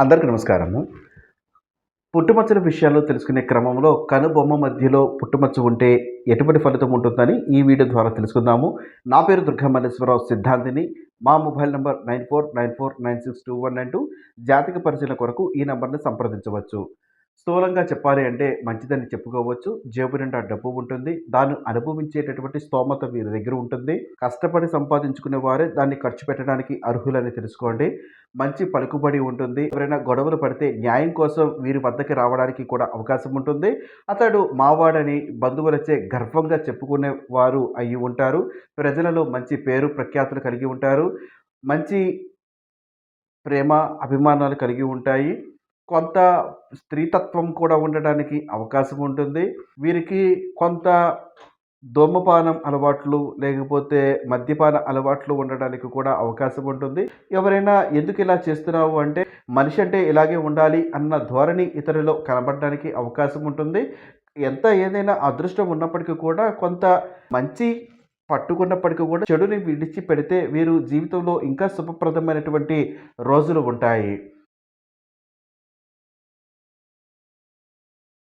అందరికీ నమస్కారము. పుట్టుమచ్చల విషయాలు తెలుసుకునే క్రమంలో కనుబొమ్మ మధ్యలో పుట్టుమచ్చ ఉంటే ఎటువంటి ఫలితం ఉంటుందని ఈ వీడియో ద్వారా తెలుసుకుందాము. నా పేరు దుర్గామల్లేశ్వరరావు సిద్ధాంతిని. మా mobile number nine four nine four nine six two one nine two. జాతక పరిశీలన కొరకు ఈ నంబర్ని సంప్రదించవచ్చు. స్థూలంగా చెప్పాలి అంటే మంచిదని చెప్పుకోవచ్చు. జేబు నిండా డబ్బు ఉంటుంది. దాన్ని అనుభవించేటటువంటి స్తోమత వీరి దగ్గర ఉంటుంది. కష్టపడి సంపాదించుకునే వారే దాన్ని ఖర్చు పెట్టడానికి అర్హులని తెలుసుకోండి. మంచి పలుకుబడి ఉంటుంది. ఎవరైనా గొడవలు పడితే న్యాయం కోసం వీరి వద్దకి రావడానికి కూడా అవకాశం ఉంటుంది. అతడు మావాడని బంధువులచే గర్వంగా చెప్పుకునే వారు అయి ఉంటారు. ప్రజలలో మంచి పేరు ప్రఖ్యాతులు కలిగి ఉంటారు. మంచి ప్రేమ అభిమానాలు కలిగి ఉంటాయి. కొంత స్త్రీతత్వం కూడా ఉండడానికి అవకాశం ఉంటుంది. వీరికి కొంత ధూమపానం అలవాట్లు లేకపోతే మద్యపాన అలవాట్లు ఉండడానికి కూడా అవకాశం ఉంటుంది. ఎవరైనా ఎందుకు ఇలా చేస్తున్నావు అంటే మనిషి అంటే ఇలాగే ఉండాలి అన్న ధోరణి ఇతరులో కనబడడానికి అవకాశం ఉంటుంది. ఎంత ఏదైనా అదృష్టం ఉన్నప్పటికీ కూడా కొంత మంచి పట్టుకున్నప్పటికీ కూడా చెడుని విడిచి పెడితే వీరు జీవితంలో ఇంకా శుభప్రదమైనటువంటి రోజులు ఉంటాయి.